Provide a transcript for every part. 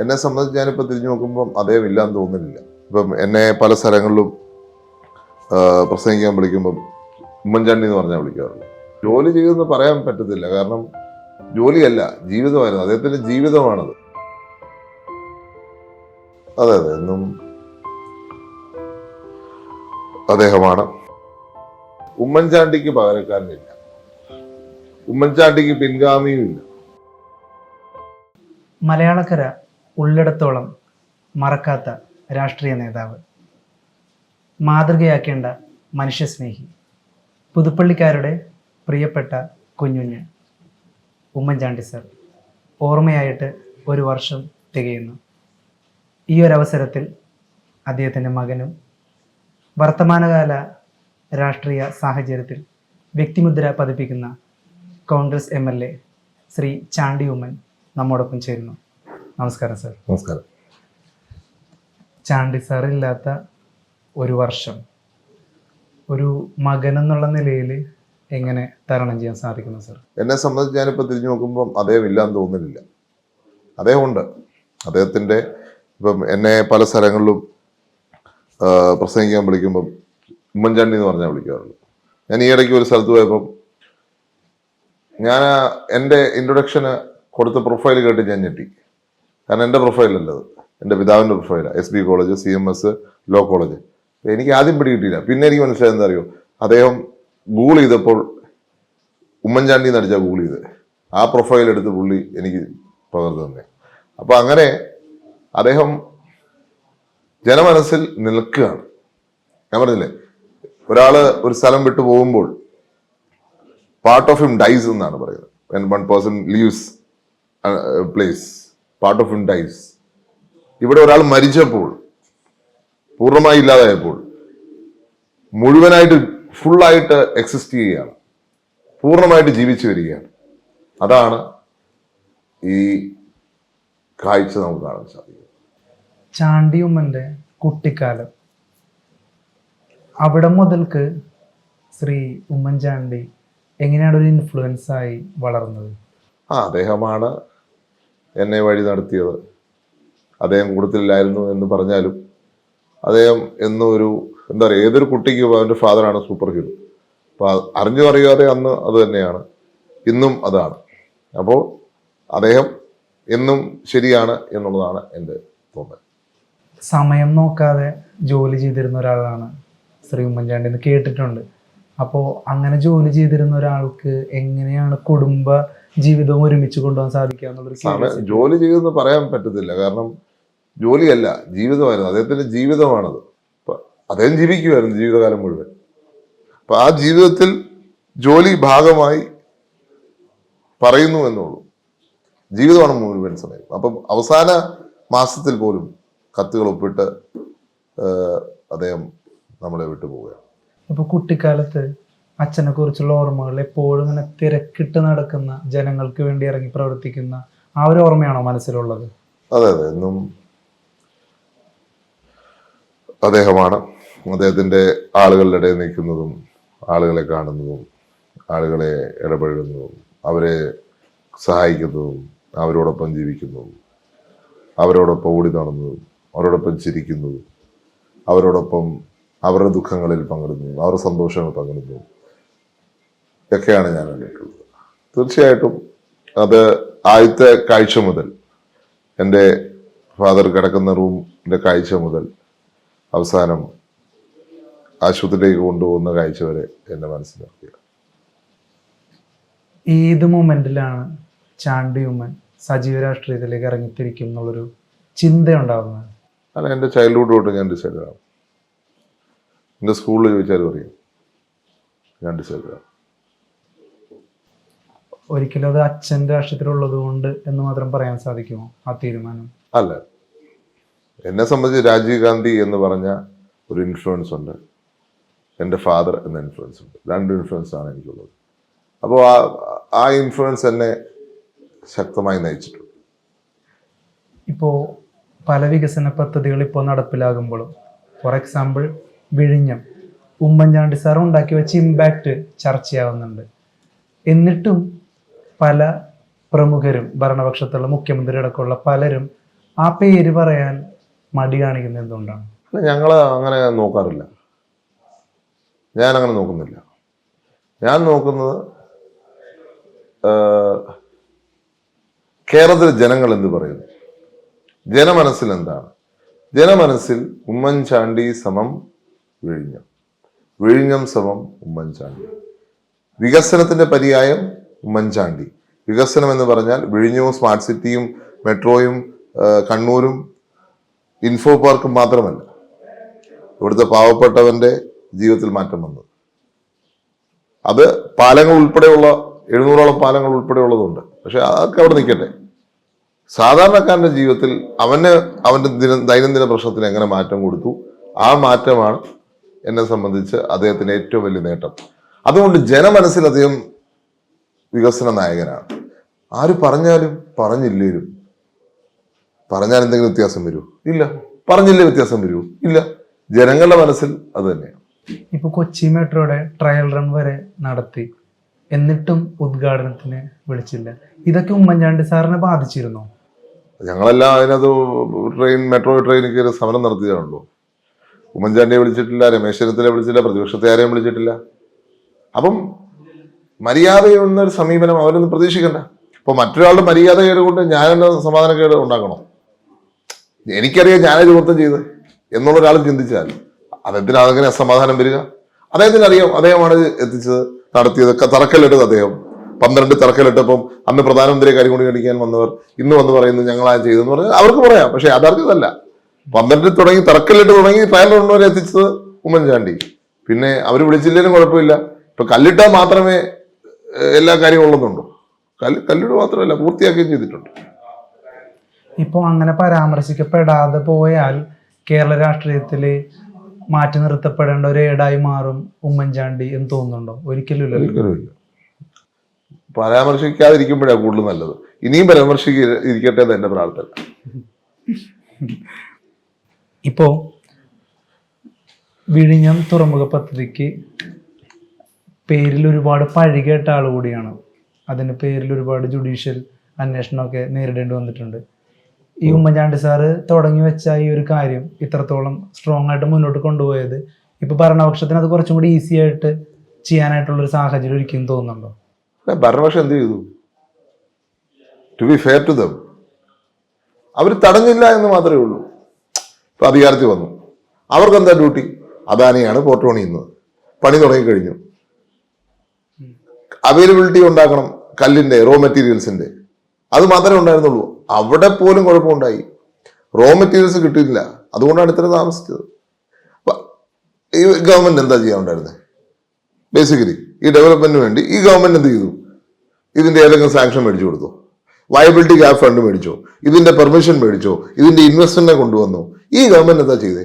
എന്നെ സംബന്ധിച്ച് ഞാനിപ്പോൾ തിരിഞ്ഞു നോക്കുമ്പം അദ്ദേഹം ഇല്ലാന്ന് തോന്നുന്നില്ല. ഇപ്പം എന്നെ പല സ്ഥലങ്ങളിലും പ്രസംഗിക്കാൻ വിളിക്കുമ്പം ഉമ്മൻചാണ്ടി എന്ന് പറഞ്ഞാൽ വിളിക്കാറുള്ളൂ. ജോലി ചെയ്തെന്ന് പറയാൻ പറ്റത്തില്ല. കാരണം ജോലിയല്ല ജീവിതമായിരുന്നു. അദ്ദേഹത്തിന്റെ ജീവിതമാണത്. അതെ അതെ. എന്നും അദ്ദേഹമാണ്. ഉമ്മൻചാണ്ടിക്ക് പകരക്കാരനില്ല. ഉമ്മൻചാണ്ടിക്ക് പിൻഗാമിയുമില്ല. മലയാളക്കര ഉള്ളിടത്തോളം മറക്കാത്ത രാഷ്ട്രീയ നേതാവ്. മാതൃകയാക്കേണ്ട മനുഷ്യസ്നേഹി. പുതുപ്പള്ളിക്കാരുടെ പ്രിയപ്പെട്ട കുഞ്ഞുഞ്ഞ്. ഉമ്മൻചാണ്ടി സർ ഓർമ്മയായിട്ട് ഒരു വർഷം തികയുന്നു. ഈ ഒരു അവസരത്തിൽ അദ്ദേഹത്തിന്റെ മകനും വർത്തമാനകാല രാഷ്ട്രീയ സാഹചര്യത്തിൽ വ്യക്തിമുദ്ര പതിപ്പിക്കുന്ന Congress M L A Shri Chandy Oommen നമ്മോടൊപ്പം ചേരുന്നു. നമസ്കാരം സാർ. നമസ്കാരം. ചാണ്ടി സാർ ഇല്ലാത്ത ഒരു വർഷം ഒരു മകൻ എന്നുള്ള നിലയിൽ എങ്ങനെ തരണം ചെയ്യാൻ സാധിക്കുന്നു സാർ? എന്നെ സംബന്ധിച്ച് ഞാനിപ്പോൾ തിരിഞ്ഞു നോക്കുമ്പം അദ്ദേഹം ഇല്ലാന്ന് തോന്നുന്നില്ല. അദ്ദേഹം ഉണ്ട് അദ്ദേഹത്തിന്റെ ഇപ്പം എന്നെ പല സ്ഥലങ്ങളിലും പ്രസംഗിക്കാൻ വിളിക്കുമ്പം ഉമ്മൻചാണ്ടി എന്ന് പറഞ്ഞാൽ വിളിക്കാറുള്ളൂ. ഞാൻ ഈ ഇടയ്ക്ക് ഒരു സ്ഥലത്ത് പോയപ്പം ഞാൻ എന്റെ ഇൻട്രൊഡക്ഷന് കൊടുത്ത പ്രൊഫൈൽ കേട്ട് ഞാൻ ഞെട്ടി. കാരണം എന്റെ പ്രൊഫൈലല്ല അത്. എന്റെ പിതാവിന്റെ പ്രൊഫൈലാണ് S B college C M S law college എനിക്ക് ആദ്യം പിടി കിട്ടിയില്ല. പിന്നെ എനിക്ക് മനസ്സിലായത് എന്താ അറിയോ? അദ്ദേഹം ഗൂഗിൾ ചെയ്തപ്പോൾ ഉമ്മൻചാണ്ടി നടിച്ച ഗൂഗിൾ ചെയ്ത്. ആ പ്രൊഫൈൽ എടുത്ത് പുള്ളി എനിക്ക് പകർന്നു തന്നെ. അപ്പോൾ അങ്ങനെ അദ്ദേഹം ജനമനസ്സിൽ നിൽക്കുകയാണ്. ഞാൻ പറഞ്ഞില്ലേ? ഒരാൾ ഒരു സ്ഥലം വിട്ടു പോകുമ്പോൾ പാർട്ട് ഓഫ് ഹിം ഡൈസ് എന്നാണ് പറയുന്നത്. One person leaves place part of in dies dies ഇവിടെ ഒരാൾ മരിച്ചപ്പോൾ പൂർണമായി ഇല്ലാതായപ്പോൾ മുഴുവനായിട്ട് ഫുള്ളായിട്ട് എക്സിസ്റ്റ് ചെയ്യുകയാണ്. പൂർണമായിട്ട് ജീവിച്ചു വരികയാണ്. അതാണ് ഈ കാഴ്ച നമുക്ക് കാണാൻ സാധിക്കും ചാണ്ടിയുമ്മന്റെ കുട്ടിക്കാലം. അവിടെ മുതൽക്ക് ശ്രീ ഉമ്മൻചാണ്ടി എങ്ങനെയാണ് ഒരു ഇൻഫ്ലുവൻസ് ആയി വളർന്നത്? ആ അദ്ദേഹമാണ് എന്നെ വഴി നടത്തിയത്. അദ്ദേഹം കൂട്ടത്തിലായിരുന്നു എന്ന് പറഞ്ഞാലും അദ്ദേഹം എന്നൊരു എന്താ പറയുക ഏതൊരു കുട്ടിക്കും അവന്റെ ഫാദറാണ് സൂപ്പർ ഹീറോ. അപ്പോൾ അറിഞ്ഞു അറിയാതെ അന്ന് അത് തന്നെയാണ്. ഇന്നും അതാണ്. അപ്പോൾ അദ്ദേഹം എന്നും ശരിയാണ് എന്നുള്ളതാണ് എന്റെ തോന്നൽ. സമയം നോക്കാതെ ജോലി ചെയ്തിരുന്ന ഒരാളാണ് ശ്രീ ഉമ്മൻചാണ്ടി എന്ന് കേട്ടിട്ടുണ്ട്. അപ്പോൾ അങ്ങനെ ജോലി ചെയ്തിരുന്ന ഒരാൾക്ക് എങ്ങനെയാണ് കുടുംബ ജീവിതവും ഒരുമിച്ച് കൊണ്ടുപോകാൻ സാധിക്കുക എന്നുള്ളൊരു ജോലി ചെയ്തെന്ന് പറയാൻ പറ്റത്തില്ല. കാരണം ജോലിയല്ല ജീവിതമായിരുന്നു. അദ്ദേഹത്തിന്റെ ജീവിതമാണത്. അപ്പൊ അദ്ദേഹം ജീവിക്കുമായിരുന്നു ജീവിതകാലം മുഴുവൻ. അപ്പൊ ആ ജീവിതത്തിൽ ജോലി ഭാഗമായി പറയുന്നു എന്നുള്ളൂ. ജീവിതമാണ് മുഴുവൻ സമയം. അപ്പം അവസാന മാസത്തിൽ പോലും കത്തുകൾ ഒപ്പിട്ട് അദ്ദേഹം നമ്മളെ വിട്ടു പോവുകയാണ് ഇപ്പൊ കുട്ടിക്കാലത്ത് അച്ഛനെ കുറിച്ചുള്ള ഓർമ്മകൾ എപ്പോഴും ഇങ്ങനെ തിരക്കിട്ട് നടക്കുന്ന ജനങ്ങൾക്ക് വേണ്ടി ഇറങ്ങി പ്രവർത്തിക്കുന്ന ആ ഒരു ഓർമ്മയാണോ മനസ്സിലുള്ളത്? അതെ അതെ. എന്നും അദ്ദേഹമാണ്. അദ്ദേഹത്തിന്റെ ആളുകളുടെ ഇടയിൽ നിൽക്കുന്നതും ആളുകളെ കാണുന്നതും ആളുകളെ ഇടപഴകുന്നതും അവരെ സഹായിക്കുന്നതും അവരോടൊപ്പം ജീവിക്കുന്നതും അവരോടൊപ്പം ഓടി നടന്നതും അവരോടൊപ്പം ചിരിക്കുന്നതും അവരോടൊപ്പം അവരുടെ ദുഃഖങ്ങളിൽ പങ്കിടുന്നതും അവരുടെ സന്തോഷങ്ങൾ പങ്കിടുന്നതും ഒക്കെയാണ് ഞാൻ കണ്ടിട്ടുള്ളത്. തീർച്ചയായിട്ടും അത് ആദ്യത്തെ കാഴ്ച മുതൽ എന്റെ ഫാദർ കിടക്കുന്ന റൂമിന്റെ കാഴ്ച മുതൽ അവസാനം ആശുപത്രിയിലേക്ക് കൊണ്ടുപോകുന്ന കാഴ്ച വരെ എന്റെ നിർത്തിയ ഏത് മൊമെന്റിലാണ് ചാണ്ടി ഉമ്മൻ സജീവ രാഷ്ട്രീയത്തിലേക്ക് ഇറങ്ങിത്തിരിക്കും എന്നുള്ളൊരു ചിന്തയുണ്ടാവുന്നത്? അല്ല എന്റെ ചൈൽഡ്ഹുഡ് തൊട്ട് ഞാൻ ഡിസൈഡറാണ് എന്റെ സ്കൂളിൽ ചോദിച്ചാലും അറിയാം. ഞാൻ ഡിസൈഡറാണ് ഒരിക്കലും അത് അച്ഛന്റെ രാഷ്ട്രീയത്തിലുള്ളത് കൊണ്ട് എന്ന് മാത്രം പറയാൻ സാധിക്കുമോ ആ തീരുമാനം? അല്ല. എന്നെ സംബന്ധിച്ച് രാജീവ് ഗാന്ധി എന്ന് പറഞ്ഞ ഒരു ഇൻഫ്ലുവൻസ് ഉണ്ട്. എന്റെ ഫാദർ എന്ന ഇൻഫ്ലുവൻസ് ഉണ്ട്. രണ്ട് ഇൻഫ്ലുവൻസ് ആണ് എനിക്കുള്ളത്. അപ്പോൾ ആ ആ ഇൻഫ്ലുവൻസ് എന്നെ ശക്തമായി നയിച്ചിട്ടുണ്ട്. ഇപ്പോൾ പല വികസന പദ്ധതികൾ ഇപ്പോൾ നടപ്പിലാകുമ്പോഴും ഫോർ എക്സാമ്പിൾ വിഴിഞ്ഞം. ഉമ്മൻചാണ്ടി സാർ ഉണ്ടാക്കി വെച്ച ഇമ്പാക്റ്റ് ചർച്ചയാവുന്നുണ്ട്. എന്നിട്ടും പല പ്രമുഖരും ഭരണപക്ഷത്തുള്ള മുഖ്യമന്ത്രി അടക്കമുള്ള പലരും ആ പേര് പറയാൻ മടി കാണിക്കുന്നത് എന്തുകൊണ്ടാണ്? ഞങ്ങൾ അങ്ങനെ നോക്കാറില്ല. ഞാൻ അങ്ങനെ നോക്കുന്നില്ല. ഞാൻ നോക്കുന്നത് കേരളത്തിലെ ജനങ്ങൾ എന്ത് പറയുന്നു? ജനമനസ്സിൽ എന്താണ്? ജനമനസ്സിൽ ഉമ്മൻചാണ്ടി സമം വിഴിഞ്ഞം. വിഴിഞ്ഞം സമം ഉമ്മൻചാണ്ടി. വികസനത്തിന്റെ പര്യായം ഉമ്മൻചാണ്ടി. വികസനം എന്ന് പറഞ്ഞാൽ വിഴിഞ്ഞവും സ്മാർട്ട് സിറ്റിയും മെട്രോയും കണ്ണൂരും ഇൻഫോ പാർക്കും മാത്രമല്ല. ഇവിടുത്തെ പാവപ്പെട്ടവന്റെ ജീവിതത്തിൽ മാറ്റം വന്നു. അത് പാലങ്ങൾ ഉൾപ്പെടെയുള്ള എഴുന്നൂറോളം പാലങ്ങൾ ഉൾപ്പെടെയുള്ളതുണ്ട്. പക്ഷെ അതൊക്കെ അവിടെ നിൽക്കട്ടെ. സാധാരണക്കാരന്റെ ജീവിതത്തിൽ അവന് അവന്റെ ദിന ദൈനംദിന പ്രശ്നത്തിന് എങ്ങനെ മാറ്റം കൊടുത്തു? ആ മാറ്റമാണ് എന്നെ സംബന്ധിച്ച് അദ്ദേഹത്തിന് ഏറ്റവും വലിയ നേട്ടം. അതുകൊണ്ട് ജനമനസ്സിൽ അദ്ദേഹം വികസന നായകനാണ്. ആര് പറഞ്ഞാലും പറഞ്ഞില്ലേലും പറഞ്ഞാൽ എന്തെങ്കിലും വ്യത്യാസം വരുമോ ഇല്ല. പറഞ്ഞില്ലേ വ്യത്യാസം വരുമോ ഇല്ല. ജനങ്ങളുടെ മനസ്സിൽ അത് തന്നെയാണ്. ഇപ്പൊ കൊച്ചി മെട്രോയുടെ ട്രയൽ റൺ വരെ നടത്തി. എന്നിട്ടും ഉദ്ഘാടനത്തിന് വിളിച്ചില്ല. ഇതൊക്കെ ഉമ്മൻചാണ്ടി സാറിനെ ബാധിച്ചിരുന്നു? ഞങ്ങളെല്ലാം അതിനകത്ത് ട്രെയിൻ മെട്രോ ട്രെയിനിൽ കയറി സമരം നടത്തിയതാണല്ലോ. ഉമ്മൻചാണ്ടിയെ വിളിച്ചിട്ടില്ല രമേശ് ചെന്നിത്തല വിളിച്ചില്ല പ്രതിപക്ഷത്തെ ആരെയും വിളിച്ചിട്ടില്ല. അപ്പം മര്യാദയുള്ള ഒരു സമീപനം അവരൊന്നും പ്രതീക്ഷിക്കണ്ട. ഇപ്പൊ മറ്റൊരാളുടെ മര്യാദ കൊണ്ട് ഞാനെന്നെ സമാധാനക്കേട് ഉണ്ടാക്കണോ? എനിക്കറിയാം ഞാനൊരു വൃത്തം ചെയ്ത് എന്നുള്ള ഒരാൾ ചിന്തിച്ചാൽ അദ്ദേഹത്തിന് അതെങ്ങനെ അസമാധാനം വരിക. അദ്ദേഹത്തിന് അറിയാം അദ്ദേഹമാണ് എത്തിച്ചത് നടത്തിയത്. തറക്കല്ലിട്ടത് അദ്ദേഹം. പന്ത്രണ്ട് തറക്കല്ലിട്ടപ്പം അന്ന് പ്രധാനമന്ത്രിയെ കാര്യം കൊണ്ട് കാണിക്കാൻ വന്നവർ ഇന്ന് വന്ന് പറയുന്നു ഞങ്ങളാ ചെയ്തെന്ന് പറഞ്ഞാൽ അവർക്ക് പറയാം. പക്ഷെ യഥാർത്ഥതല്ല പന്ത്രണ്ടിൽ തുടങ്ങി തറക്കല്ലിട്ട് തുടങ്ങി റൺ വരെ എത്തിച്ചത് ഉമ്മൻചാണ്ടി. പിന്നെ അവർ വിളിച്ചില്ലെങ്കിലും കുഴപ്പമില്ല. ഇപ്പൊ കല്ലിട്ടാൽ മാത്രമേ എല്ലാ കാര്യവും ഉള്ളതുണ്ടോ? കല്ല് കല്ലിട് മാത്രമല്ല പൂർത്തിയാക്കുകയും ചെയ്തിട്ടുണ്ട്. ഇപ്പോൾ അങ്ങനെ പരാമർശിക്കപ്പെടാതെ പോയാൽ കേരള രാഷ്ട്രീയത്തിൽ മാറ്റി നിർത്തപ്പെടേണ്ട ഒരു ഏടായി മാറും ഉമ്മൻചാണ്ടി എന്ന് തോന്നുന്നുണ്ടോ? ഒരിക്കലും ഒരിക്കലും ഒരിക്കലുമില്ല പരാമർശിക്കാതിരിക്കുമ്പോഴാണ് കൂടുതൽ നല്ലത്. ഇനിയും പരാമർശിക്കട്ടെ എന്ന് എന്റെ പ്രാർത്ഥന. ഇപ്പോൾ വിഴിഞ്ഞം തുറമുഖ പദ്ധതിക്ക് പേരിൽ ഒരുപാട് പഴികേട്ട ആൾ കൂടിയാണ്. അതിന് പേരിൽ ഒരുപാട് ജുഡീഷ്യൽ അന്വേഷണമൊക്കെ നേരിടേണ്ടി വന്നിട്ടുണ്ട്. ഈ ഉമ്മൻചാണ്ടി സാറ് തുടങ്ങി വെച്ച ഈ ഒരു കാര്യം ഇത്രത്തോളം സ്ട്രോങ് ആയിട്ട് മുന്നോട്ട് കൊണ്ടുപോയത് ഇപ്പൊ ഭരണപക്ഷത്തിന് അത് കുറച്ചും കൂടി ഈസി ആയിട്ട് ചെയ്യാനായിട്ടുള്ള ഒരു സാഹചര്യം ഒരിക്കലും തോന്നുന്നുണ്ടോ? ഭരണപക്ഷം എന്ത് ചെയ്തു? To be fair to them അവർ തടഞ്ഞില്ല എന്ന് മാത്രമേ ഉള്ളൂ. ഇപ്പൊ അധികാരത്തിൽ വന്നു. അവർക്ക് എന്താ ഡ്യൂട്ടി അദാനിയാണ് പോർട്ട് പണിയുന്നത് പണി തുടങ്ങിക്കഴിഞ്ഞു. അവൈലബിലിറ്റി ഉണ്ടാക്കണം കല്ലിന്റെ റോ മെറ്റീരിയൽസിന്റെ അത് മാത്രമേ ഉണ്ടായിരുന്നുള്ളൂ. അവിടെ പോലും കുഴപ്പമുണ്ടായി. റോ മെറ്റീരിയൽസ് കിട്ടിയില്ല അതുകൊണ്ടാണ് ഇത്ര താമസിച്ചത്. ഈ ഗവൺമെന്റ് എന്താ ചെയ്യാനുണ്ടായിരുന്നത് ബേസിക്കലി ഈ ഡെവലപ്മെന്റിന് വേണ്ടി ഈ ഗവൺമെന്റ് എന്ത് ചെയ്തു? ഇതിന്റെ ഏതെങ്കിലും സാങ്ഷൻ മേടിച്ചു കൊടുത്തു? വയബിലിറ്റി ഗ്യാപ് ഫണ്ട് മേടിച്ചോ? ഇതിന്റെ പെർമിഷൻ മേടിച്ചോ? ഇതിന്റെ ഇൻവെസ്റ്റ്മെന്റിനെ കൊണ്ടുവന്നു? ഈ ഗവൺമെന്റ് എന്താ ചെയ്തേ?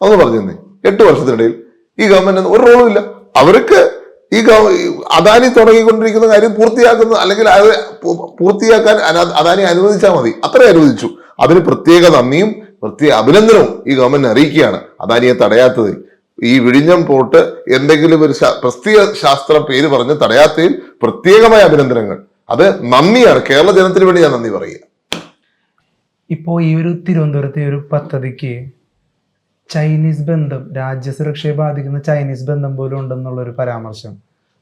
അതൊന്ന് പറഞ്ഞു തന്നെ എട്ട് വർഷത്തിനിടയിൽ ഈ ഗവൺമെന്റ് ഒരു റോളും ഇല്ല. അവർക്ക് ഈ അദാനി തുടങ്ങിക്കൊണ്ടിരിക്കുന്ന കാര്യം പൂർത്തിയാക്കുന്ന അല്ലെങ്കിൽ അത് പൂർത്തിയാക്കാൻ അദാനി അനുവദിച്ചാൽ മതി. അത്രേ അനുവദിച്ചു. അതിന് പ്രത്യേക നന്ദിയും പ്രത്യേക അഭിനന്ദനവും ഈ ഗവൺമെന്റ് അറിയിക്കുകയാണ് അദാനിയെ തടയാത്തതിൽ. ഈ വിഴിഞ്ഞം പോട്ട് എന്തെങ്കിലും ഒരു പ്രസ്തീയ ശാസ്ത്ര പേര് പറഞ്ഞ് തടയാത്തതിൽ പ്രത്യേകമായ അഭിനന്ദനങ്ങൾ. അത് നന്ദിയാണ്. കേരള ജനത്തിന് വേണ്ടി ഞാൻ നന്ദി പറയുക. ഇപ്പോൾ ഈ ഒരു തിരുവനന്തപുരത്തെ ഒരു പദ്ധതിക്ക് ചൈനീസ് ബന്ധം രാജ്യസുരക്ഷയെ ബാധിക്കുന്ന ചൈനീസ് ബന്ധം പോലും ഉണ്ടെന്നുള്ള ഒരു പരാമർശം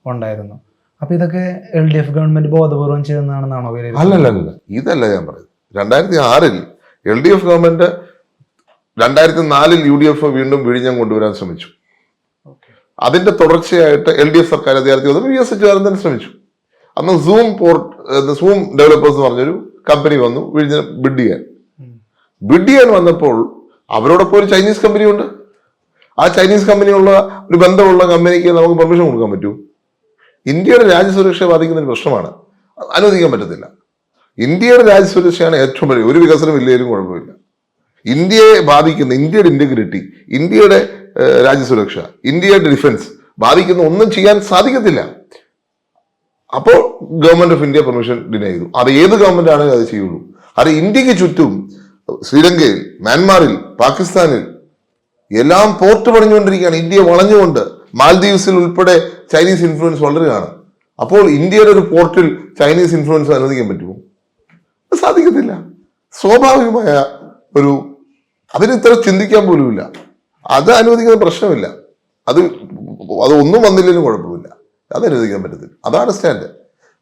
ഉണ്ടായിരുന്നു. അപ്പൊ ഇതൊക്കെ എൽ ഡി എഫ് ഗവൺമെന്റ് ബോധപൂർവം ചെയ്യുന്നതാണെന്നാണോ അല്ലല്ല ഇതല്ല ഞാൻ പറയുന്നത് രണ്ടായിരത്തി ആറിൽ എൽ ഡി എഫ് ഗവൺമെന്റ് രണ്ടായിരത്തി നാലിൽ യു ഡി എഫ് വീണ്ടും വിഴിഞ്ഞം കൊണ്ടുവരാൻ ശ്രമിച്ചു. അതിന്റെ തുടർച്ചയായിട്ട് എൽ ഡി എഫ് സർക്കാർ അധികാരത്തിൽ വന്നപ്പോൾ വി എസ് അച്യുതാനന്ദൻ ശ്രമിച്ചു. അന്ന് സൂം പോർട്ട് സൂം ഡെവലപ്പേഴ്സ് എന്ന് പറഞ്ഞൊരു കമ്പനി വന്നു വിഴിഞ്ഞ ബിഡ് ചെയ്യാൻ ബിഡ് ചെയ്യാൻ വന്നപ്പോൾ അവരോടൊപ്പം ഒരു ചൈനീസ് കമ്പനി ഉണ്ട്. ആ ചൈനീസ് കമ്പനിയുള്ള ഒരു ബന്ധമുള്ള കമ്പനിക്ക് നമുക്ക് പെർമിഷൻ കൊടുക്കാൻ പറ്റൂ. ഇന്ത്യയുടെ രാജ്യസുരക്ഷയെ ബാധിക്കുന്ന ഒരു പ്രശ്നമാണ്. അനുവദിക്കാൻ പറ്റത്തില്ല. ഇന്ത്യയുടെ രാജ്യസുരക്ഷയാണ് ഏറ്റവും വലിയ ഒരു വികസനം ഇല്ലെങ്കിലും കുഴപ്പമില്ല. ഇന്ത്യയെ ബാധിക്കുന്ന ഇന്ത്യയുടെ ഇന്റഗ്രിറ്റി ഇന്ത്യയുടെ രാജ്യസുരക്ഷ ഇന്ത്യയുടെ ഡിഫൻസ് ബാധിക്കുന്ന ഒന്നും ചെയ്യാൻ സാധിക്കത്തില്ല. അപ്പോൾ government of India permission deny ചെയ്തു. അത് ഏത് ഗവൺമെന്റ് ആണെങ്കിലും അത് ചെയ്യുള്ളൂ. അത് ഇന്ത്യയ്ക്ക് ചുറ്റും ശ്രീലങ്കയിൽ മ്യാൻമാറിൽ പാകിസ്ഥാനിൽ എല്ലാം പോർട്ട് പണിഞ്ഞുകൊണ്ടിരിക്കുകയാണ്. ഇന്ത്യ വളഞ്ഞുകൊണ്ട് മാൽദീവ്സിൽ ഉൾപ്പെടെ ചൈനീസ് ഇൻഫ്ലുവൻസ് വളരുകയാണ്. അപ്പോൾ ഇന്ത്യയുടെ ഒരു പോർട്ടിൽ ചൈനീസ് ഇൻഫ്ലുവൻസ് അനുവദിക്കാൻ പറ്റുമോ? സാധിക്കത്തില്ല. സ്വാഭാവികമായ ഒരു അതിന് ഇത്ര ചിന്തിക്കാൻ പോലുമില്ല. അത് അനുവദിക്കുന്ന പ്രശ്നമില്ല. അത് അത് ഒന്നും വന്നില്ലെങ്കിലും കുഴപ്പമില്ല. അത് അനുവദിക്കാൻ പറ്റത്തില്ല. അതാണ് സ്റ്റാൻഡ്.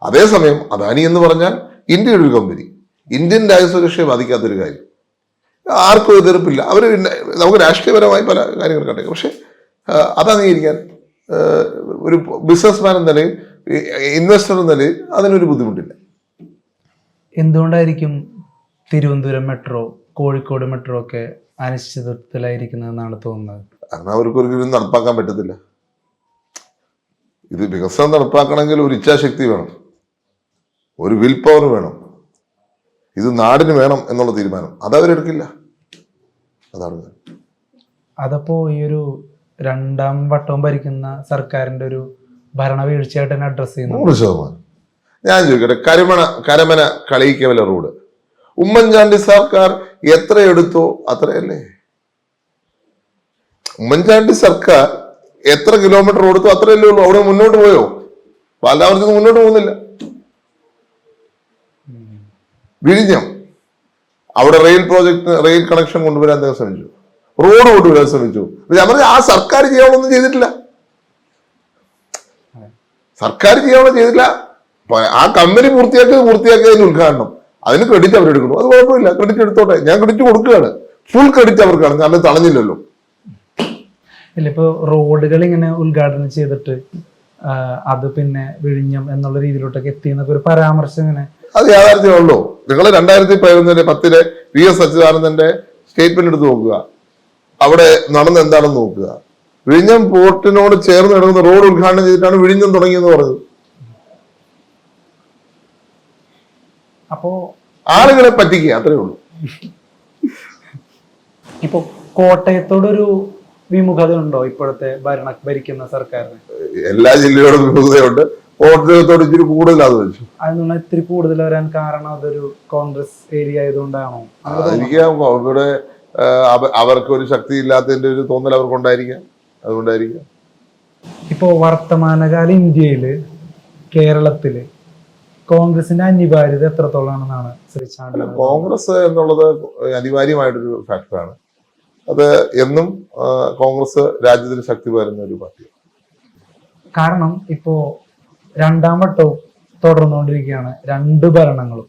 അതേസമയം അദാനി എന്ന് പറഞ്ഞാൽ ഇന്ത്യയുടെ ഒരു കമ്പനി. ഇന്ത്യൻ രാജ്യസുരക്ഷയെ ബാധിക്കാത്തൊരു കാര്യം. ആർക്കും എതിർപ്പില്ല. അവർ നമുക്ക് രാഷ്ട്രീയപരമായി പല കാര്യങ്ങൾ കണ്ടേക്കും. പക്ഷേ അത് അംഗീകരിക്കാൻ ഒരു ബിസിനസ്മാൻ എന്ന നിലയിൽ ഇൻവെസ്റ്റർ എന്ന നിലയിൽ അതിനൊരു ബുദ്ധിമുട്ടില്ല. എന്തുകൊണ്ടായിരിക്കും തിരുവനന്തപുരം മെട്രോ കോഴിക്കോട് മെട്രോ ഒക്കെ അനിശ്ചിതത്വത്തിലായിരിക്കുന്നതെന്നാണ് തോന്നുന്നത്? കാരണം അവർക്ക് ഒരിക്കലും നടപ്പാക്കാൻ പറ്റത്തില്ല. ഇത് വികസനം നടപ്പാക്കണമെങ്കിൽ ഒരു ഇച്ഛാശക്തി വേണം. ഒരു വിൽ പവർ വേണം. ഇത് നാടിന് വേണം എന്നുള്ള തീരുമാനം. അതവരെടുക്കില്ല. അതാണ്. അതപ്പോ ഈ ഒരു രണ്ടാം വട്ടവും ഭരിക്കുന്ന സർക്കാരിന്റെ ഒരു ഭരണവീഴ്ചയായിട്ട് തന്നെ അഡ്രസ് ചെയ്യുന്നു. നൂറ് ശതമാനം. ഞാൻ ചോദിക്കട്ടെ കരിമണ കരമന കളിയിക്കവല റോഡ്? ഉമ്മൻചാണ്ടി സർക്കാർ എത്ര എടുത്തോ അത്രയല്ലേ ഉമ്മൻചാണ്ടി സർക്കാർ എത്ര കിലോമീറ്റർ കൊടുത്തോ അത്രയല്ലേ ഉള്ളൂ. അവിടെ മുന്നോട്ട് പോയോ? പാലാവർത്തിന് മുന്നോട്ട് പോകുന്നില്ല. വിഴിഞ്ഞം. അവിടെ റെയിൽ പ്രോജക്ട് റെയിൽ കണക്ഷൻ കൊണ്ടുവരാൻ അദ്ദേഹം ശ്രമിച്ചു. റോഡ് കൊണ്ടുവരാൻ ശ്രമിച്ചു. ഞാൻ പറഞ്ഞു ആ സർക്കാർ ചെയ്യാനൊന്നും ചെയ്തിട്ടില്ല. സർക്കാർ ചെയ്യാനൊന്നും ചെയ്തില്ല ആ കമ്പനി പൂർത്തിയാക്കിയത് പൂർത്തിയാക്കിയതിന് ഉദ്ഘാടനം. അതിന് ക്രെഡിറ്റ് അവരെടുക്കണം അത് കുഴപ്പമില്ല. ക്രെഡിറ്റ് എടുത്തോട്ടെ. ഞാൻ ക്രെഡിറ്റ് കൊടുക്കുകയാണ്. ഫുൾ ക്രെഡിറ്റ് അവർക്കാണ്. കാരണം തടഞ്ഞില്ലല്ലോ. ഇല്ല ഇപ്പൊ റോഡുകൾ ഇങ്ങനെ ഉദ്ഘാടനം ചെയ്തിട്ട് അത് പിന്നെ വിഴിഞ്ഞം എന്നുള്ള രീതിയിലോട്ടൊക്കെ എത്തി എന്നൊക്കെ ഒരു പരാമർശം ഇങ്ങനെ അത് യാഥാർത്ഥ്യമുള്ളൂ നിങ്ങൾ രണ്ടായിരത്തി പതിനൊന്നിലെ പത്തിലെ വി എസ് അച്യുതാനന്ദന്റെ സ്റ്റേറ്റ്മെന്റ് എടുത്ത് നോക്കുക. അവിടെ നടന്ന എന്താണെന്ന് നോക്കുക. വിഴിഞ്ഞം പോർട്ടിനോട് ചേർന്ന് കിടക്കുന്ന റോഡ് ഉദ്ഘാടനം ചെയ്തിട്ടാണ് വിഴിഞ്ഞം തുടങ്ങിയെന്ന് പറഞ്ഞത്. അപ്പോ ആളുകളെ പറ്റിക്കുക അത്രേ ഉള്ളൂ. ഇപ്പൊ കോട്ടയത്തോടൊരു വിമുഖത ഉണ്ടോ ഇപ്പോഴത്തെ ഭരണ ഭരിക്കുന്ന സർക്കാരിന്? എല്ലാ ജില്ലയോടും വിമുഖതയുണ്ട്. കോട്ടയത്തോട് ഇച്ചിരി കൂടുതലാന്ന് വെച്ചു അതിനുള്ള ഇത്തിരി കൂടുതൽ വരാൻ കാരണം അതൊരു കോൺഗ്രസ് ഏരിയ ആയതുകൊണ്ടാണോ? അങ്ങനെ ഇവിടെ അവർക്ക് ഒരു ശക്തി ഇല്ലാത്തതിന്റെ ഒരു തോന്നൽ അവർക്കുണ്ടായിരിക്കാം. അതുകൊണ്ടായിരിക്കാം. ഇപ്പോ വർത്തമാനകാല ഇന്ത്യയിൽ കേരളത്തിൽ കോൺഗ്രസിന്റെ അനിവാര്യത എത്രത്തോളാണെന്നാണ് ശ്രീ ചാണ്ടി? കോൺഗ്രസ് എന്നുള്ളത് അനിവാര്യമായിട്ടൊരു ഫാക്ടറാണ്. അത് എന്നും കോൺഗ്രസ് രാജ്യത്തിന് ശക്തി പകരുന്ന ഒരു പാർട്ടിയാണ്. കാരണം ഇപ്പോ രണ്ടാം വട്ടവും തുടർന്നുകൊണ്ടിരിക്കുകയാണ്. രണ്ട് ഭരണങ്ങളും.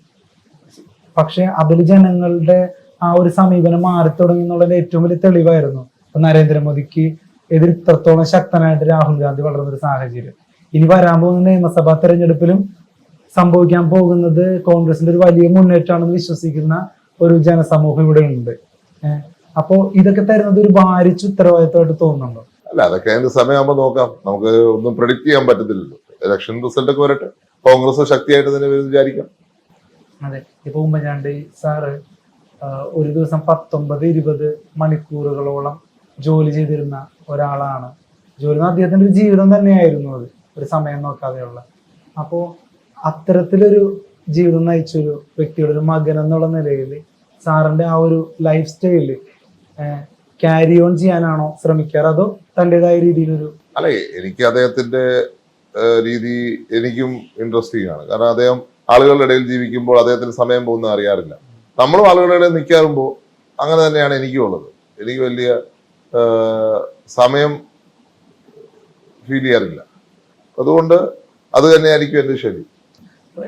പക്ഷെ അതിൽ ജനങ്ങളുടെ ആ ഒരു സമീപനം മാറി തുടങ്ങി എന്നുള്ളത് ഏറ്റവും വലിയ തെളിവായിരുന്നു. നരേന്ദ്രമോദിക്ക് എതിർ ഇത്രത്തോളം ശക്തനായിട്ട് രാഹുൽ ഗാന്ധി വളർന്ന ഒരു സാഹചര്യം. ഇനി വരാൻ പോകുന്ന നിയമസഭാ തെരഞ്ഞെടുപ്പിലും സംഭവിക്കാൻ പോകുന്നത് കോൺഗ്രസിന്റെ ഒരു വലിയ മുന്നേറ്റമാണെന്ന് വിശ്വസിക്കുന്ന ഒരു ജനസമൂഹം ഇവിടെ ഉണ്ട്. അപ്പോ ഇതൊക്കെ തരുന്നത് ഒരു ഭാരിച്ച ഉത്തരവാദിത്തമായിട്ട് തോന്നുന്നുണ്ടോ? അല്ല അതൊക്കെ അതിന്റെ സമയമാകുമ്പോൾ നോക്കാം. നമുക്ക് ഒന്നും പ്രഡിക്റ്റ് ചെയ്യാൻ പറ്റത്തില്ലല്ലോ. ഇലക്ഷൻ റിസൾട്ട് ഒക്കെ വരട്ടെ. കോൺഗ്രസ് ശക്തിയായിട്ട് തന്നെ വിചാരിക്കാം. അതെ. ഇപ്പൊ ഉമ്മൻചാണ്ടി സാറ് ഒരു ദിവസം പത്തൊമ്പത് ഇരുപത് മണിക്കൂറുകളോളം ജോലി ചെയ്തിരുന്ന ഒരാളാണ്. ജോലി അദ്ദേഹത്തിന്റെ ഒരു ജീവിതം തന്നെയായിരുന്നു അത്. ഒരു സമയം നോക്കാതെയുള്ള. അപ്പോ അത്തരത്തിലൊരു ജീവിതം നയിച്ചൊരു വ്യക്തിയുടെ ഒരു മകൻ എന്നുള്ള നിലയിൽ സാറിന്റെ ആ ഒരു ലൈഫ് സ്റ്റൈൽ ക്യാരി ഓൺ ചെയ്യാനാണോ ശ്രമിക്കാറ്? അതോ തന്റെതായ രീതിയിലൊരു അല്ലേ എനിക്ക് അദ്ദേഹത്തിന്റെ രീതി എനിക്കും ഇൻട്രസ്റ്റിംഗ് ആണ്. കാരണം അദ്ദേഹം ആളുകളുടെ ഇടയിൽ ജീവിക്കുമ്പോൾ അദ്ദേഹത്തിന് സമയം പോകുന്ന അറിയാറില്ല. നമ്മളും ആളുകളുടെ ഇടയിൽ നിൽക്കാറുമ്പോൾ അങ്ങനെ തന്നെയാണ് എനിക്കും ഉള്ളത്. എനിക്ക് വലിയ സമയം ഫീൽ ചെയ്യാറില്ല. അതുകൊണ്ട് അത് തന്നെയായിരിക്കും എന്റെ ശരി.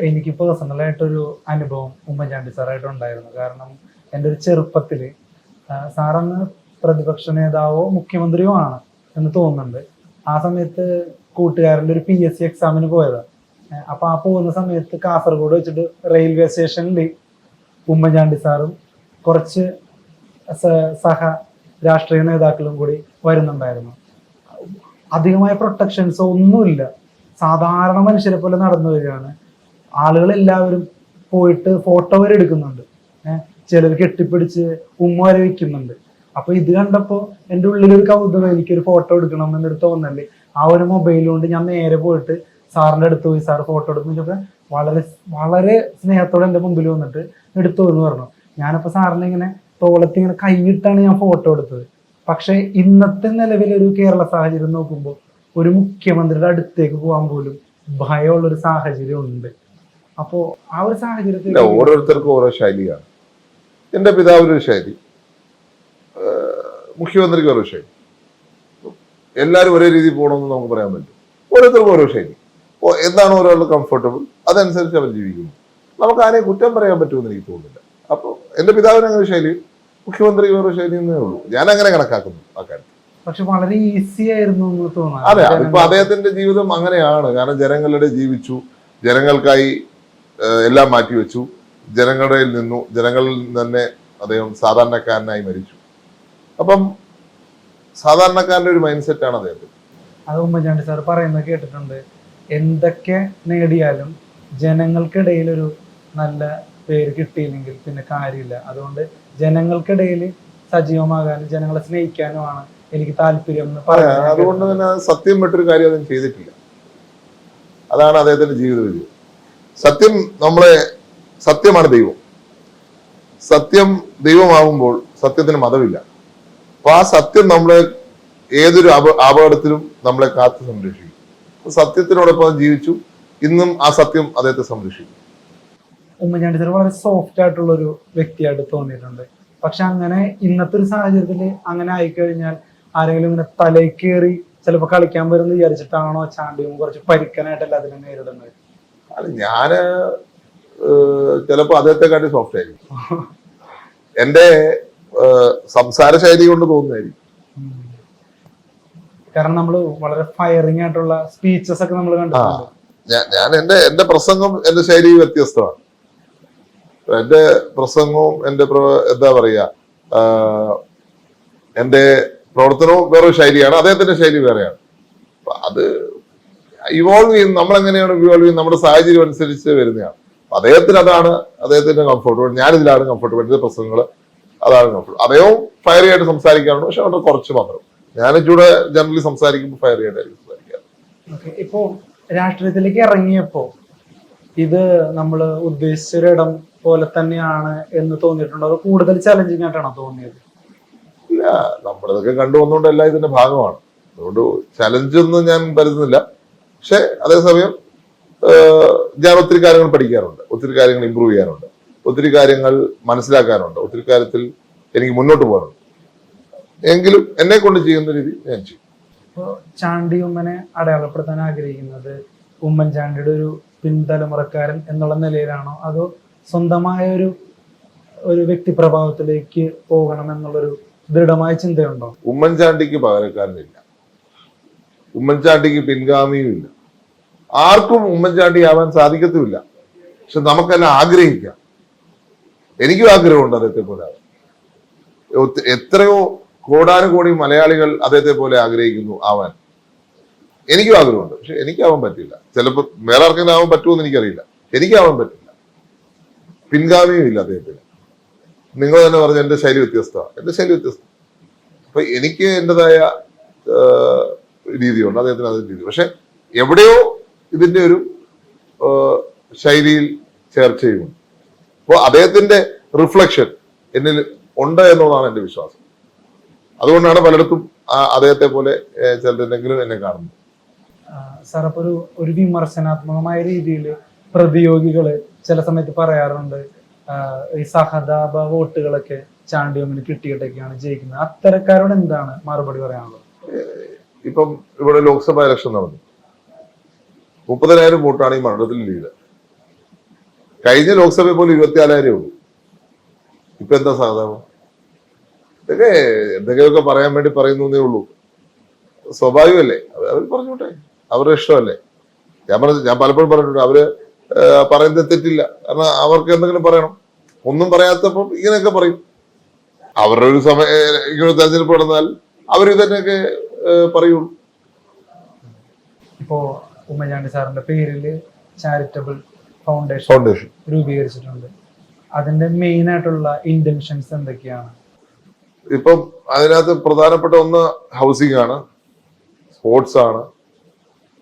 എനിക്ക് പേഴ്സണലായിട്ടൊരു അനുഭവം ഉമ്മൻചാണ്ടി സാറായിട്ട് ഉണ്ടായിരുന്നു. കാരണം എന്റെ ഒരു ചെറുപ്പത്തിൽ സാറന്ന് പ്രതിപക്ഷ നേതാവോ മുഖ്യമന്ത്രിയോ ആണ് എന്ന് തോന്നുന്നുണ്ട്. ആ സമയത്ത് കൂട്ടുകാരന്റെ ഒരു പി എസ് സി എക്സാമിന് പോയതാണ് അപ്പൊ ആ പോകുന്ന സമയത്ത് കാസർഗോഡ് വെച്ചിട്ട് റെയിൽവേ സ്റ്റേഷനിൽ ഉമ്മൻചാണ്ടി സാറും കുറച്ച് സഹ രാഷ്ട്രീയ നേതാക്കളും കൂടി വരുന്നുണ്ടായിരുന്നു. അധികമായ പ്രൊട്ടക്ഷൻസോ ഒന്നുമില്ല. സാധാരണ മനുഷ്യരെ പോലെ നടന്നു വരികയാണ്. ആളുകൾ എല്ലാവരും പോയിട്ട് ഫോട്ടോ വരെ എടുക്കുന്നുണ്ട്. ചിലർ കെട്ടിപ്പിടിച്ച് ഉമ്മ വരെ വെക്കുന്നുണ്ട്. അപ്പൊ ഇത് കണ്ടപ്പോ എന്റെ ഉള്ളിലൊരു കൗതുകം എനിക്കൊരു ഫോട്ടോ എടുക്കണം എന്നൊരു തോന്നൽ. ആ ഒരു മൊബൈൽ കൊണ്ട് ഞാൻ നേരെ പോയിട്ട് സാറിന്റെ അടുത്ത് പോയി സാർ ഫോട്ടോ എടുക്കുന്നൊക്കെ വളരെ വളരെ സ്നേഹത്തോടെ എന്റെ മുമ്പിൽ വന്നിട്ട് എടുത്തു എന്ന് പറഞ്ഞു. ഞാനിപ്പോൾ സാറിനെ ഇങ്ങനെ തോളത്ത് ഇങ്ങനെ കൈയിട്ടാണ് ഞാൻ ഫോട്ടോ എടുത്തത്. പക്ഷേ ഇന്നത്തെ നിലവിലൊരു കേരള സാഹചര്യം നോക്കുമ്പോൾ ഒരു മുഖ്യമന്ത്രിയുടെ അടുത്തേക്ക് പോകാൻ പോലും ഭയമുള്ളൊരു സാഹചര്യം ഉണ്ട്. അപ്പോൾ ആ ഒരു സാഹചര്യത്തിൽ ഓരോരുത്തർക്കും ഓരോ ശൈലിയാണ്. എന്റെ പിതാവിനൊരു ശൈലി. മുഖ്യമന്ത്രിക്ക് ഓരോ ശൈലി. എല്ലാവരും ഒരേ രീതിയിൽ പോകണമെന്ന് നമുക്ക് പറയാൻ പറ്റും. ഓരോരുത്തർക്കും ഓരോ ശൈലി. ഓ- എന്താണ് ഒരാൾ കംഫർട്ടബിൾ അതനുസരിച്ച് അവർ ജീവിക്കുന്നു. നമുക്ക് ആരെയും കുറ്റം പറയാൻ പറ്റുമെന്ന് എനിക്ക് തോന്നുന്നില്ല. അപ്പോൾ എന്റെ പിതാവിന് അങ്ങനെ ശൈലി മുഖ്യമന്ത്രി ഓരോ ശൈലി എന്നേ ഉള്ളൂ. ഞാൻ അങ്ങനെ കണക്കാക്കുന്നു ആ കാര്യം പക്ഷെ വളരെ ഈസി ആയിരുന്നു അതെ അതിപ്പോ അദ്ദേഹത്തിന്റെ ജീവിതം അങ്ങനെയാണ്. കാരണം ജനങ്ങളുടെ ജീവിച്ചു ജനങ്ങൾക്കായി എല്ലാം എല്ലാം മാറ്റിവെച്ചു. ജനങ്ങളുടെ നിന്നു ജനങ്ങളിൽ തന്നെ അദ്ദേഹം സാധാരണക്കാരനായി മരിച്ചു. അപ്പം സാധാരണക്കാരന്റെ ഒരു മൈൻഡ് സെറ്റ് ആണ് അദ്ദേഹത്തിന് അത് ഉമ്മൻചാണ്ടി സാർ പറയുന്നത് കേട്ടിട്ടുണ്ട്. എന്തൊക്കെ നേടിയാലും ജനങ്ങൾക്കിടയിൽ ഒരു നല്ല പേര് കിട്ടിയില്ലെങ്കിൽ പിന്നെ കാര്യമില്ല. അതുകൊണ്ട് ജനങ്ങൾക്കിടയിൽ സജീവമാകാനും ജനങ്ങളെ സ്നേഹിക്കാനുമാണ് എനിക്ക് താല്പര്യം എന്ന് പറയാം അതുകൊണ്ട് തന്നെ സത്യം വിട്ടൊരു കാര്യം അദ്ദേഹം ചെയ്തിട്ടില്ല. അതാണ് അദ്ദേഹത്തിന്റെ ജീവിത വിജയം സത്യം നമ്മളെ സത്യമാണ് ദൈവം. സത്യം ദൈവമാകുമ്പോൾ സത്യത്തിന് മതമില്ല. അപ്പൊ ആ സത്യം നമ്മളെ ഏതൊരു അപ അപകടത്തിലും നമ്മളെ കാത്തു സംരക്ഷിക്കും. സത്യത്തിനോടൊപ്പം ജീവിച്ചു. ഇന്നും ആ സത്യം അദ്ദേഹത്തെ സംരക്ഷിക്കും. ഉമ്മൻചാണ്ടി സാർ വളരെ സോഫ്റ്റ് ആയിട്ടുള്ള ഒരു വ്യക്തിയായിട്ട് തോന്നിയിട്ടുണ്ട്. പക്ഷെ അങ്ങനെ ഇന്നത്തെ ഒരു സാഹചര്യത്തിൽ അങ്ങനെ ആയിക്കഴിഞ്ഞാൽ ആരെങ്കിലും ഇങ്ങനെ തലയിൽ കയറി ചിലപ്പോൾ കളിക്കാൻ വരുമെന്ന് വിചാരിച്ചിട്ടാണോ ചാണ്ടിയും കുറച്ച് പരിക്കനായിട്ടല്ല അതിനെ നേരിടുന്നത്? അല്ല ഞാൻ ഏഹ്, ചിലപ്പോ അദ്ദേഹത്തെക്കാട്ടി സോഫ്റ്റ് ആയിരിക്കും. എന്റെ സംസാര ശൈലി കൊണ്ട് തോന്നുന്നതായിരിക്കും. കാരണം നമ്മൾ വളരെ ഫയറിംഗ് ആയിട്ടുള്ള സ്പീച്ചസ് ഒക്കെ നമ്മൾ കണ്ടിട്ടുണ്ട്. ഞാൻ എന്റെ എന്റെ പ്രസംഗം എന്റെ ശൈലി വ്യത്യസ്തമാണ്. എന്റെ പ്രസംഗവും എന്റെ എന്താ പറയാ എന്റെ പ്രവർത്തനവും വേറൊരു ശൈലിയാണ് അദ്ദേഹത്തിന്റെ ശൈലി വേറെയാണ്. അത് ഇവോൾവ് ചെയ്യും നമ്മൾ എങ്ങനെയാണ് ഇവോൾവ് ചെയ്യുന്നത് നമ്മുടെ സാഹചര്യം അനുസരിച്ച് വരുന്നതാണ്. അദ്ദേഹത്തിന് അതാണ് അദ്ദേഹത്തിന്റെ കംഫർട്ടബിൾ ഞാനിതിലാണ് കംഫർട്ടബിൾ എന്റെ പ്രസംഗങ്ങൾ അതാണ് നോക്കുന്നത് അദ്ദേഹവും ഫയർ ആയിട്ട് സംസാരിക്കാറുണ്ട്. പക്ഷെ വളരെ കുറച്ച് മാത്രം. ഞാൻ ഇച്ചിലൂടെ ജനറലി സംസാരിക്കുമ്പോൾ ഫയർ ആയിട്ടായിരിക്കും സംസാരിക്കാറ്. ഇപ്പോ രാഷ്ട്രീയത്തിലേക്ക് ഇറങ്ങിയപ്പോ ഇത് നമ്മൾ ഉദ്ദേശിച്ചൊരിടം പോലെ തന്നെയാണ് എന്ന് തോന്നിയിട്ടുണ്ടോ? അതോ കൂടുതൽ ചലഞ്ചിങ് ആയിട്ടാണോ തോന്നിയത്? ഇല്ല. നമ്മളിതൊക്കെ കണ്ടുവന്നുകൊണ്ടല്ല ഇതിന്റെ ഭാഗമാണ്. അതുകൊണ്ട് ചലഞ്ച് ഒന്നും ഞാൻ കരുതുന്നില്ല പക്ഷെ അതേസമയം ഞാൻ ഒത്തിരി കാര്യങ്ങൾ പഠിക്കാറുണ്ട്. ഒത്തിരി കാര്യങ്ങൾ ഇമ്പ്രൂവ് ചെയ്യാറുണ്ട്. ഒത്തിരി കാര്യങ്ങൾ മനസ്സിലാക്കാനുണ്ട്. ഒത്തിരി കാര്യത്തിൽ എനിക്ക് മുന്നോട്ട് പോകാനുണ്ട്. എങ്കിലും എന്നെ കൊണ്ട് ചെയ്യുന്ന രീതി ഞാൻ ചെയ്യും. ചാണ്ടി ഉമ്മനെ അടയാളപ്പെടുത്താൻ ആഗ്രഹിക്കുന്നത് ഉമ്മൻചാണ്ടിയുടെ ഒരു പിൻതലമുറക്കാരൻ എന്നുള്ള നിലയിലാണോ? അതോ സ്വന്തമായ ഒരു ഒരു വ്യക്തി പ്രഭാവത്തിലേക്ക് പോകണം എന്നുള്ളൊരു ദൃഢമായ ചിന്തയുണ്ടോ? ഉമ്മൻചാണ്ടിക്ക് പകരക്കാരനില്ല. ഉമ്മൻചാണ്ടിക്ക് പിൻഗാമിയും ഇല്ല. ആർക്കും ഉമ്മൻചാണ്ടി ആവാൻ സാധിക്കത്തുമില്ല. പക്ഷെ നമുക്കെല്ലാം ആഗ്രഹിക്കാം. എനിക്കും ആഗ്രഹമുണ്ട് അദ്ദേഹത്തെ പോലെ എത്രയോ കോടാനുകോടി മലയാളികൾ അദ്ദേഹത്തെ പോലെ ആഗ്രഹിക്കുന്നു ആവാൻ. എനിക്കും ആഗ്രഹമുണ്ട്. പക്ഷെ എനിക്കാവാൻ പറ്റില്ല. ചിലപ്പോൾ വേറെ ആർക്കെങ്കിലും ആവാൻ പറ്റുമെന്ന് എനിക്കറിയില്ല. എനിക്കാവാൻ പറ്റില്ല. പിൻഗാമിയും ഇല്ല അദ്ദേഹത്തിന്. നിങ്ങൾ തന്നെ പറഞ്ഞ എന്റെ ശൈലി വ്യത്യസ്തമാണ്. എന്റെ ശൈലി വ്യത്യസ്തം അപ്പൊ എനിക്ക് എന്റെതായ രീതിയുണ്ട്. അദ്ദേഹത്തിന് അതേ രീതി. പക്ഷെ എവിടെയോ ഇതിന്റെ ഒരു ശൈലിയിൽ ചേർച്ചയുമുണ്ട്. അപ്പോൾ അദ്ദേഹത്തിന്റെ റിഫ്ലക്ഷൻ എന്നിൽ ഉണ്ട് എന്നുള്ളതാണ് എന്റെ വിശ്വാസം. അതുകൊണ്ടാണ് പലയിടത്തും അദ്ദേഹത്തെ പോലെ ചിലരെങ്കിലും എന്നെ കാണുന്നത്. സാർ അപ്പോൾ ഒരു ഒരു വിമർശനാത്മകമായ രീതിയിൽ പ്രതിയോഗികൾ ചില സമയത്ത് പറയാറുണ്ട് ഈ സഹതാപ വോട്ടുകളൊക്കെ ചാണ്ടിയമ്മിന് കിട്ടിയിട്ടൊക്കെയാണ് ജയിക്കുന്നത്. അത്തരക്കാരോട് എന്താണ് മറുപടി പറയാനുള്ളത്? ഇപ്പം ഇവിടെ ലോക്സഭ ഇലക്ഷൻ നടന്നു. മുപ്പതിനായിരം വോട്ടാണ് ഈ മണ്ഡലത്തിൽ ലീഡ്. കഴിഞ്ഞ ലോക്സഭയിൽ പോലും ഇരുപത്തിനാലായിരം ഉള്ളൂ. ഇപ്പൊ എന്താ സാധാരണ? ഇതൊക്കെ എന്തൊക്കെയൊക്കെ പറയാൻ വേണ്ടി പറയുന്നു ഉള്ളൂ. സ്വാഭാവികമല്ലേ? അവർ പറഞ്ഞോട്ടെ. അവരുടെ ഇഷ്ടമല്ലേ? ഞാൻ പറഞ്ഞ ഞാൻ പലപ്പോഴും പറഞ്ഞിട്ടുണ്ട് അവർ പറയുന്നത് തെറ്റില്ല. കാരണം അവർക്ക് എന്തെങ്കിലും പറയണം. ഒന്നും പറയാത്തപ്പം ഇങ്ങനെയൊക്കെ പറയും. അവരുടെ ഒരു സമയ ഇങ്ങനെ തെരഞ്ഞെടുപ്പ് നടന്നാൽ അവർ ഇതന്നെയൊക്കെ പറയുള്ളൂ. ഇപ്പോ ഉമ്മൻചാണ്ടി സാറിന്റെ പേരിൽ ചാരിറ്റബിൾ ഫൗണ്ടേഷൻ ഫൗണ്ടേഷൻ രൂപീകരിച്ചിട്ടുണ്ട്. അതിന്റെ മെയിൻ ആയിട്ടുള്ള ഇന്റൻഷൻസ് എന്തൊക്കെയാണ്? ഇപ്പം അതിനകത്ത് പ്രധാനപ്പെട്ട ഒന്ന് ഹൗസിംഗ് ആണ് സ്പോർട്സ് ആണ്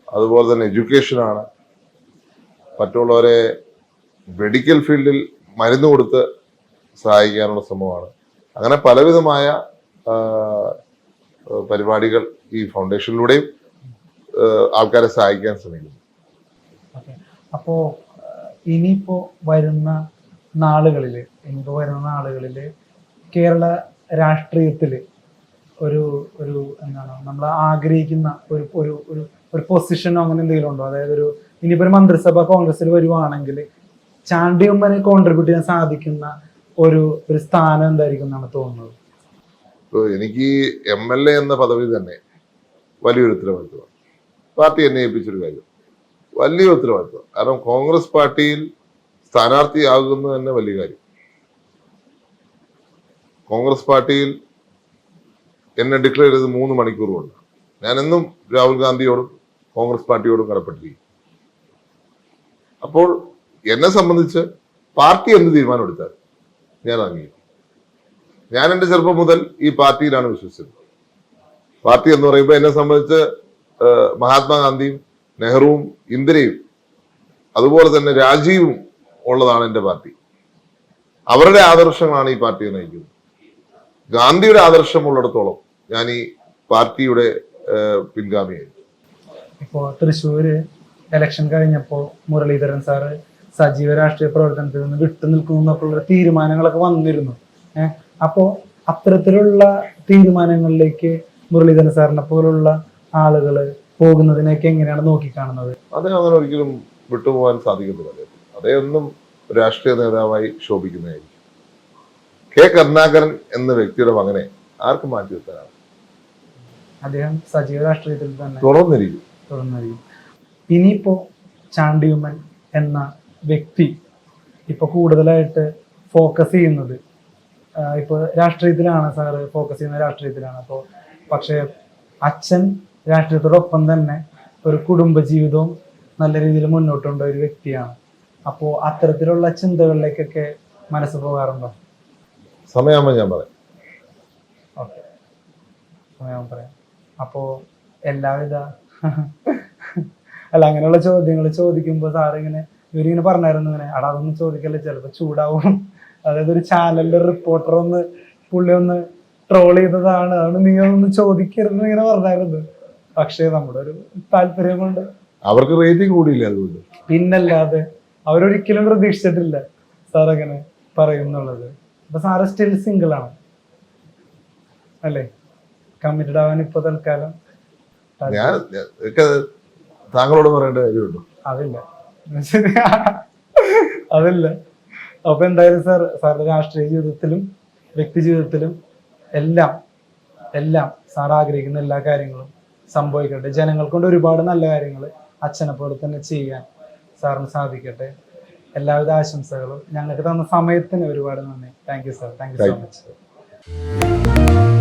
അതുപോലെ തന്നെ എഡ്യൂക്കേഷൻ ആണ്. മറ്റുള്ളവരെ മെഡിക്കൽ ഫീൽഡിൽ മരുന്ന് കൊടുത്ത് സഹായിക്കാനുള്ള ശ്രമമാണ്. അങ്ങനെ പലവിധമായ പരിപാടികൾ ഈ ഫൗണ്ടേഷനിലൂടെയും ആൾക്കാരെ സഹായിക്കാൻ ശ്രമിക്കുന്നു. അപ്പോ ഇനിയിപ്പോ വരുന്ന നാളുകളിൽ ഇനിയിപ്പോൾ വരുന്ന നാളുകളിൽ കേരള രാഷ്ട്രീയത്തിൽ ഒരു ഒരു എന്താണ് നമ്മൾ ആഗ്രഹിക്കുന്ന ഒരു ഒരു ഒരു ഒരു പൊസിഷനോ അങ്ങനെ എന്തെങ്കിലും ഉണ്ടോ? അതായത് ഒരു ഇനിയിപ്പോൾ ഒരു മന്ത്രിസഭ കോൺഗ്രസിൽ വരുവാണെങ്കിൽ ചാണ്ടിയമ്മനെ കോൺട്രിബ്യൂട്ട് ചെയ്യാൻ സാധിക്കുന്ന ഒരു ഒരു സ്ഥാനം എന്തായിരിക്കും എന്നാണ് തോന്നുന്നത്? എനിക്ക് എം എൽ എ എന്ന പദവി തന്നെ വലിയൊരു ഉത്തരവാദിത്വമാണ്. പാർട്ടി എന്നെ ഏൽപ്പിച്ചൊരു കാര്യം. വലിയ ഉത്തരവാദിത്വം. കാരണം കോൺഗ്രസ് പാർട്ടിയിൽ സ്ഥാനാർത്ഥിയാകുന്നത് തന്നെ വലിയ കാര്യം. കോൺഗ്രസ് പാർട്ടിയിൽ എന്നെ ഡിക്ലെയർ ചെയ്ത് മൂന്ന് മണിക്കൂർ കൊണ്ട് ഞാൻ എന്നും രാഹുൽ ഗാന്ധിയോടും കോൺഗ്രസ് പാർട്ടിയോടും കടപ്പെട്ടിരിക്കും. അപ്പോൾ എന്നെ സംബന്ധിച്ച് പാർട്ടി എന്ത് തീരുമാനം എടുത്താൽ ഞാൻ അംഗീകരിക്കും. ഞാൻ എന്റെ ചെറുപ്പം മുതൽ ഈ പാർട്ടിയിലാണ് വിശ്വസിച്ചത് പാർട്ടി എന്ന് പറയുമ്പോൾ എന്നെ സംബന്ധിച്ച് മഹാത്മാഗാന്ധിയും നെഹ്റുവും ഇന്ദിരയും അതുപോലെ തന്നെ രാജീവും ഉള്ളതാണ് എന്റെ പാർട്ടി. അവരുടെ ആദർശങ്ങളാണ് ഈ പാർട്ടിയെ നയിക്കുന്നത്. ഗാന്ധിയുടെ ആദർശം ഉള്ളിടത്തോളം ഞാൻ ഈ പാർട്ടിയുടെ പിൻഗാമിയായി. ഇപ്പോൾ തൃശ്ശൂര് ഇലക്ഷൻ കഴിഞ്ഞപ്പോൾ മുരളീധരൻ സാറ് സജീവ രാഷ്ട്രീയ പ്രവർത്തനത്തിൽ നിന്ന് വിട്ടു തീരുമാനങ്ങളൊക്കെ വന്നിരുന്നു. ഏഹ് അപ്പോൾ അത്തരത്തിലുള്ള തീരുമാനങ്ങളിലേക്ക് മുരളീധരൻ സാറിനെ പോലുള്ള ആളുകൾ പോകുന്നതിനെയൊക്കെ എങ്ങനെയാണ് നോക്കിക്കാണുന്നത്? അതെ അങ്ങനെ ഒരിക്കലും വിട്ടുപോകാൻ സാധിക്കത്തില്ല. അദ്ദേഹത്തിന് അദ്ദേഹം ഒരു രാഷ്ട്രീയ നേതാവായി ശോഭിക്കുന്നതായിരിക്കും. കെ കരുണാകരൻ എന്ന വ്യക്തിയുടെ മകനെ ആർക്കും മാറ്റി വെക്കാനാണ് അദ്ദേഹം സജീവ രാഷ്ട്രീയത്തിൽ തന്നെ തുറന്നിരിക്കും തുടർന്നിരിക്കും. ഇനിയിപ്പോ ചാണ്ടിയുമ്മൻ എന്ന വ്യക്തി ഇപ്പൊ കൂടുതലായിട്ട് ഫോക്കസ് ചെയ്യുന്നത് ഇപ്പൊ രാഷ്ട്രീയത്തിലാണ് സാറ് ഫോക്കസ് ചെയ്യുന്ന രാഷ്ട്രീയത്തിലാണ്. അപ്പോൾ പക്ഷേ അച്ഛൻ രാഷ്ട്രീയത്തോടൊപ്പം തന്നെ ഒരു കുടുംബജീവിതവും നല്ല രീതിയിൽ മുന്നോട്ട് ഒരു വ്യക്തിയാണ്. അപ്പോൾ അത്തരത്തിലുള്ള ചിന്തകളിലേക്കൊക്കെ മനസ്സ് പോകാറുണ്ടോ? സമയമാകുമ്പോൾ ഞാൻ പറയാം. ഓക്കെ. സമയമാകുമ്പോൾ പറയാം. അപ്പോൾ എല്ലാവിധ അല്ല അങ്ങനെയുള്ള ചോദ്യങ്ങൾ ചോദിക്കുമ്പോൾ സാർ ഇങ്ങനെ ഇവരിങ്ങനെ പറഞ്ഞായിരുന്നു ഇങ്ങനെ അടാ അതൊന്നും ചോദിക്കല്ലേ ചിലപ്പോൾ ചൂടാവും. അതായത് ഒരു ചാനലിലെ റിപ്പോർട്ടർ ഒന്ന് പുള്ളി ഒന്ന് ട്രോൾ ചെയ്തതാണ് അതുകൊണ്ട് നീ ഒന്ന് ചോദിക്കരുതെന്ന് ഇങ്ങനെ പറഞ്ഞായിരുന്നു. പക്ഷേ നമ്മുടെ ഒരു താല്പര്യം കൊണ്ട് അവർക്ക് റേറ്റിംഗ് കൂടിയില്ല അതുകൊണ്ട്? പിന്നല്ലാതെ അവരൊരിക്കലും പ്രതീക്ഷിച്ചിട്ടില്ല സാർ അങ്ങനെ പറയുന്നുള്ളത്. അപ്പൊ സാറ് സ്റ്റിൽ സിംഗിൾ ആണ്. അല്ലേ? കമ്മിറ്റഡ് ആവാൻ ഇപ്പൊ തൽക്കാലം. ഞാൻ താങ്കളോട് പറയേണ്ട കാര്യമുണ്ടോ? അതില്ല. അതില്ല. അപ്പൊ എന്തായാലും സാർ സാറിന്റെ രാഷ്ട്രീയ ജീവിതത്തിലും വ്യക്തി ജീവിതത്തിലും എല്ലാം എല്ലാം സാർ ആഗ്രഹിക്കുന്ന എല്ലാ കാര്യങ്ങളും സംഭവിക്കട്ടെ. ജനങ്ങൾ കൊണ്ട് ഒരുപാട് നല്ല കാര്യങ്ങൾ അച്ഛനെ പോലെ തന്നെ ചെയ്യാൻ സാറിന് സാധിക്കട്ടെ. എല്ലാവിധ ആശംസകളും ഞങ്ങൾക്ക് തന്ന സമയത്തിന് ഒരുപാട് നന്ദി. Thank you sir thank you so Thank you. Much